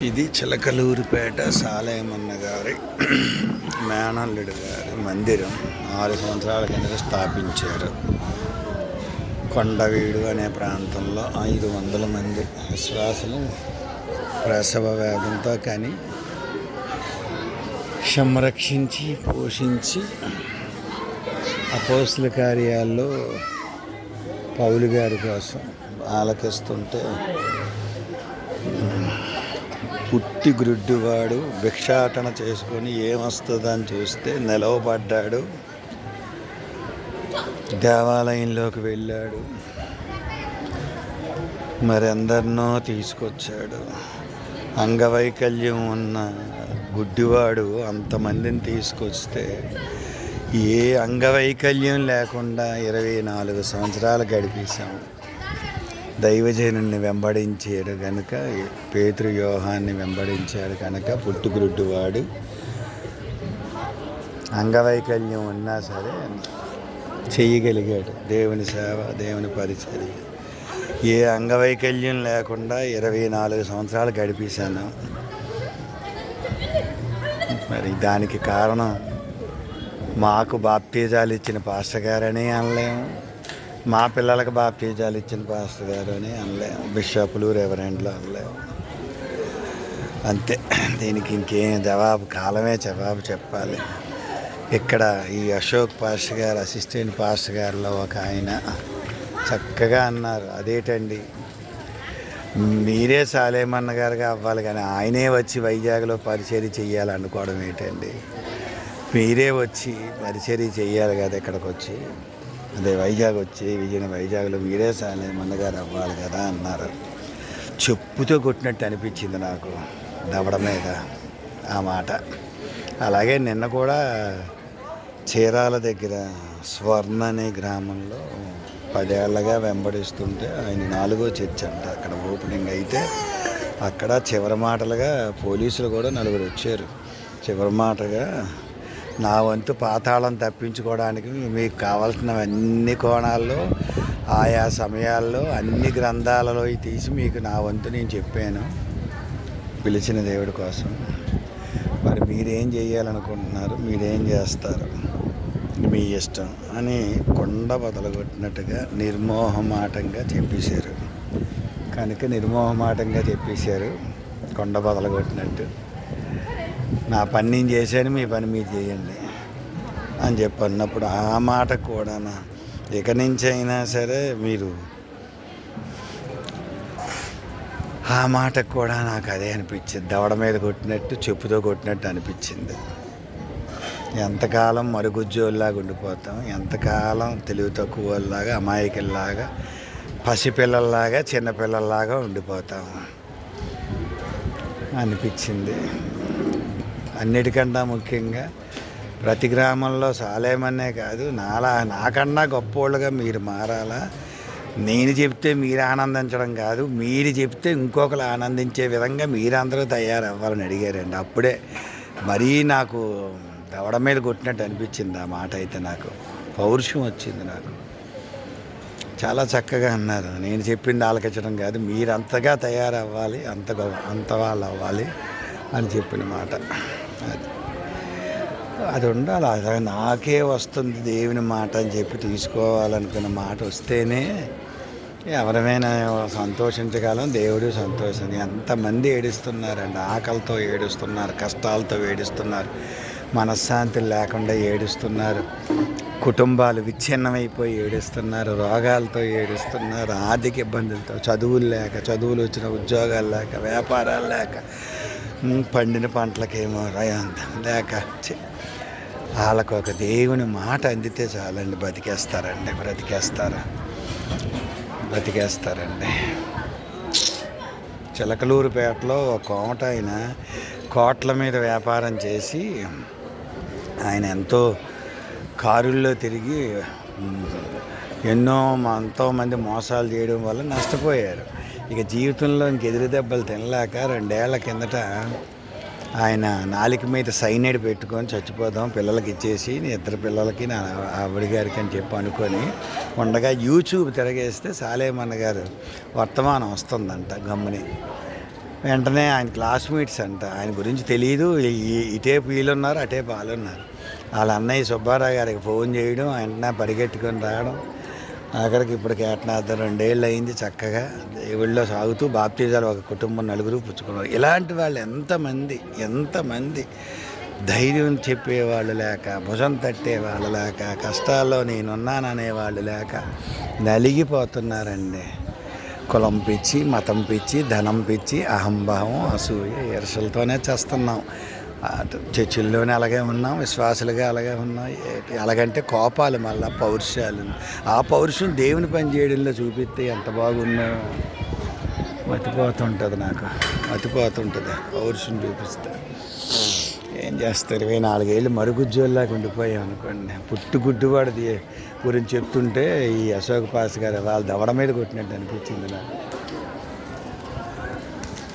ఇది చిలకలూరిపేట సాలయమన్న గారి మేనల్లుడు గారి మందిరం. ఆరు సంవత్సరాల కింద స్థాపించారు. కొండవీడు అనే ప్రాంతంలో ఐదు వందల మంది విశ్వాసులు ప్రసవ వేదంతో కానీ సంరక్షించి పోషించి అపోస్తుల కార్యాల్లో పౌలు గారి కోసం ఆలకిస్తుంటే పుట్టి గ్రుడ్డివాడు భిక్షాటన చేసుకొని ఏమొస్తుందని చూస్తే నిలవబడ్డాడు. దేవాలయంలోకి వెళ్ళాడు. మరెందరినో తీసుకొచ్చాడు. అంగవైకల్యం ఉన్న గుడ్డివాడు అంతమందిని తీసుకొస్తే ఏ అంగవైకల్యం లేకుండా ఇరవై నాలుగు సంవత్సరాలు గడిపేశాము దైవజనుడిని వెంబడించాడు కనుక పేతృ వ్యూహాన్ని వెంబడించాడు కనుక పుట్టుగురుడ్డువాడు అంగవైకల్యం ఉన్నా సరే చేయగలిగాడు దేవుని సేవ దేవుని పరిచర్య. ఏ అంగవైకల్యం లేకుండా ఇరవై నాలుగు సంవత్సరాలు గడిపేశాను. మరి దానికి కారణం మాకు బాప్తీజాలు ఇచ్చిన పాస్టర్ గారని అనలేము. మా పిల్లలకు బాప్తీజాలు ఇచ్చిన పాస్టర్ గారు అని అనలేము బిషపులు రెవరెండ్లు అనలేము అంతే. దీనికి ఇంకేం జవాబు? కాలమే జవాబు చెప్పాలి. ఇక్కడ ఈ అశోక్ పాస్టర్ గారు అసిస్టెంట్ పాస్టర్ గారిలో ఒక ఆయన చక్కగా అన్నారు. అదేటండి? మీరే సాలేమన్న గారుగా అవ్వాలి కానీ ఆయనే వచ్చి వైజాగ్లో పరిచర్య చేయాలనుకోవడం అనుకోవడం ఏంటండి? మీరే వచ్చి పరిచర్య చేయాలి కదా ఇక్కడికి వచ్చి అదే వైజాగ్ వచ్చి విజయన వైజాగ్లో మీరే సాలే మందగారు అవ్వాలి కదా అన్నారు. చెప్పుతో కొట్టినట్టు అనిపించింది నాకు దవడ మీద ఆ మాట. అలాగే నిన్న కూడా చీరాల దగ్గర స్వర్ణ అనే గ్రామంలో పదేళ్ళగా వెంబడిస్తుంటే ఆయన నాలుగో చర్చ్ అంట. అక్కడ ఓపెనింగ్ అయితే అక్కడ చివరి మాటలుగా పోలీసులు కూడా నలుగురు వచ్చారు. చివరి మాటగా నా వంతు పాతాళం తప్పించుకోవడానికి మీకు కావాల్సిన అన్ని కోణాల్లో ఆయా సమయాల్లో అన్ని గ్రంథాలలో తీసి మీకు నా వంతు నేను చెప్పాను. పిలిచిన దేవుడి కోసం. మరి మీరేం చేయాలనుకుంటున్నారు? మీరేం చేస్తారు? మీ ఇష్టం అని కొండ బదలగొట్టినట్టుగా నిర్మోహమాటంగా చెప్పేశారు. కనుక నిర్మోహమాటంగా చెప్పేశారు. కొండ బదలగొట్టినట్టు నా పని నేను చేశాను మీ పని మీరు చేయండి అని చెప్పి అన్నప్పుడు ఆ మాట కూడా ఇక నుంచి అయినా సరే మీరు ఆ మాటకు కూడా నాకు అదే అనిపించింది. దవడ మీద కొట్టినట్టు చెప్పుతో కొట్టినట్టు అనిపించింది. ఎంతకాలం మరుగుజ్జోల్లాగా ఉండిపోతాం ఎంతకాలం తెలివి తక్కువలాగా అమాయకుల్లాగా పసిపిల్లల్లాగా చిన్నపిల్లల్లాగా ఉండిపోతాం అనిపించింది. అన్నిటికన్నా ముఖ్యంగా ప్రతి గ్రామంలో సాలేమనే కాదు నాలా నాకన్నా గొప్పోళ్ళుగా మీరు మారాలా? నేను చెప్తే మీరు ఆనందించడం కాదు మీరు చెప్తే ఇంకొకరు ఆనందించే విధంగా మీరందరూ తయారవ్వాలని అడిగారండి. అప్పుడే మరీ నాకు దవడ మీద కొట్టినట్టు అనిపించింది ఆ మాట అయితే నాకు. పౌరుషం వచ్చింది నాకు. చాలా చక్కగా అన్నారు. నేను చెప్పింది ఆలకించడం కాదు మీరంతగా తయారవ్వాలి అంత అంత వాళ్ళు అవ్వాలి అని చెప్పిన మాట. అది. అది ఉండాలి అది నాకే వస్తుంది దేవుని మాట అని చెప్పి తీసుకోవాలనుకున్న మాట వస్తేనే ఎవరమైనా సంతోషించగలం దేవుడు సంతోషం ఎంతమంది ఏడుస్తున్నారండి ఆకలితో ఏడుస్తున్నారు కష్టాలతో ఏడుస్తున్నారు మనశ్శాంతి లేకుండా ఏడుస్తున్నారు కుటుంబాలు విచ్ఛిన్నమైపోయి ఏడుస్తున్నారు రోగాలతో ఏడుస్తున్నారు ఆర్థిక ఇబ్బందులతో చదువులు లేక చదువులు వచ్చిన ఉద్యోగాలు లేక వ్యాపారాలు లేక పండిన పంటలకేమో రయాంతం లేక వాళ్ళకు ఒక దేవుని మాట అందితే చాలండి బతికేస్తారండి బ్రతికేస్తారు? బ్రతికేస్తారండి. చిలకలూరుపేటలో ఒక కోమట ఆయన కోట్ల మీద వ్యాపారం చేసి ఆయన ఎంతో కారుల్లో తిరిగి ఎన్నో మ- ఎంతోమంది మోసాలు చేయడం వల్ల నష్టపోయారు. ఇక జీవితంలో ఇంక ఎదురు దెబ్బలు తినలేక రెండేళ్ళ కిందట ఆయన నాలిక మీద సైనైడ్ పెట్టుకొని చచ్చిపోదాం పిల్లలకి ఇచ్చేసి ఇద్దరు పిల్లలకి నా ఆవిడ గారికి అని చెప్పి అనుకొని ఉండగా యూట్యూబ్ తిరగేస్తే సాలేమన్న గారు వర్తమానం వస్తుందంట గమ్ముని. వెంటనే ఆయన క్లాస్మేట్స్ అంట ఆయన గురించి తెలియదు ఇటేపు వీళ్ళు ఉన్నారు అటేపు వాళ్ళు ఉన్నారు వాళ్ళ అన్నయ్య సుబ్బారావు గారికి ఫోన్ చేయడం వెంటనే పరిగెట్టుకొని రావడం ఆఖరికి ఇప్పుడు కేటనాథం రెండేళ్ళు అయింది చక్కగా. దేవుళ్ళో సాగుతూ బాప్తీజాలు ఒక కుటుంబం నలుగురు పుచ్చుకున్నారు. ఇలాంటి వాళ్ళు ఎంతమంది ఎంతమంది ధైర్యం చెప్పేవాళ్ళు లేక భుజం తట్టేవాళ్ళు లేక కష్టాల్లో నేనున్నాననే వాళ్ళు లేక నలిగిపోతున్నారండి. కులం పిచ్చి మతం పిచ్చి ధనం పిచ్చి అహంభావం అసూయ ఇరసలతోనే చేస్తున్నాం. చర్చిల్లోనే అలాగే ఉన్నాం విశ్వాసులుగా అలాగే ఉన్నాం. అలాగంటే ఎలాగంటే కోపాలు మళ్ళా పౌరుషాలు. ఆ పౌరుషం దేవుని పని చేయడంలో చూపిస్తే ఎంత బాగున్నా మతిపోతుంటుంది నాకు. మతిపోతుంటుంది. పౌరుషం చూపిస్తే. ఏం చేస్తారు ఇరవై నాలుగేళ్ళు మరుగుజ్జోల్లాగా ఉండిపోయాం అనుకోండి. పుట్టు గుడ్డువాడిది గురించి చెప్తుంటే ఈ అశోక్ పాస్ గారు వాళ్ళ దవడ మీద కొట్టినట్టు అనిపించింది నాకు.